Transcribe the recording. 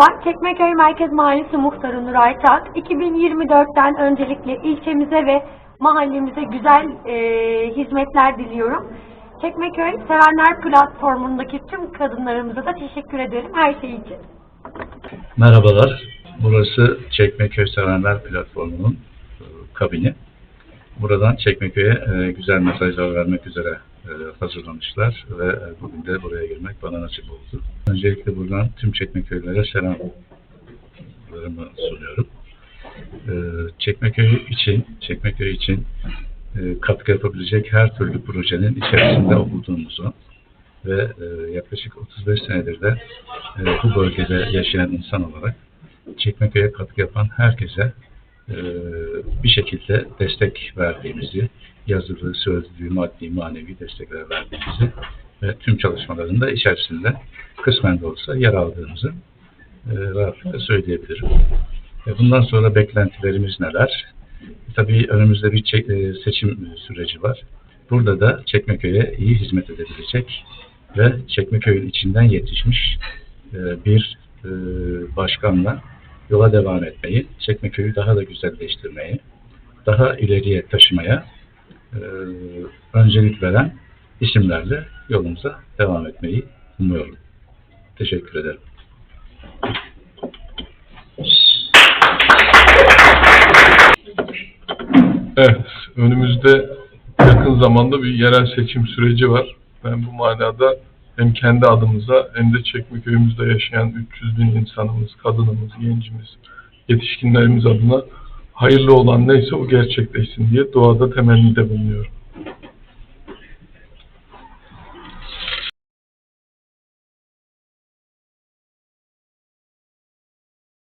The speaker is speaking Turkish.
Merhaba, Çekmeköy Merkez Mahallesi Muhtarı Nuray Tak. 2024'ten öncelikle ilçemize ve mahallemize güzel e, hizmetler diliyorum. Çekmeköy Sevenler platformundaki tüm kadınlarımıza da teşekkür ederim her şey için. Merhabalar, burası Çekmeköy Sevenler Platformu'nun e, kabini. Buradan Çekmeköy'e e, güzel mesajlar vermek üzere hazırlamışlar ve e, bugün de buraya girmek bana nasip oldu. Öncelikle buradan tüm Çekmeköylülere selamlarımı sunuyorum. E, Çekmeköy için, Çekmeköy için e, katkı yapabilecek her türlü projenin içerisinde olduğumuzu ve e, yaklaşık 35 senedir de e, bu bölgede yaşayan insan olarak Çekmeköy'e katkı yapan herkese e, bir şekilde destek verdiğimizi, yazılı, sözlü, maddi, manevi destekler verdiğimizi ve tüm çalışmaların da içerisinde kısmen de olsa yer aldığımızı e, rahatlıkla söyleyebilirim. E, bundan sonra beklentilerimiz neler? Tabii önümüzde bir e, seçim süreci var. Burada da Çekmeköy'e iyi hizmet edebilecek ve Çekmeköy'ün içinden yetişmiş e, bir e, başkanla yola devam etmeyi, Çekmeköy'ü daha da güzelleştirmeyi, daha ileriye taşımaya e, öncelik veren isimlerle yolumuza devam etmeyi umuyorum. Teşekkür ederim. Evet, önümüzde yakın zamanda bir yerel seçim süreci var. Ben bu manada hem kendi adımıza hem de Çekmeköy'ümüzde yaşayan 300 bin insanımız, kadınımız, gencimiz, yetişkinlerimiz adına hayırlı olan neyse o gerçekleşsin diye duada temennide bulunuyorum.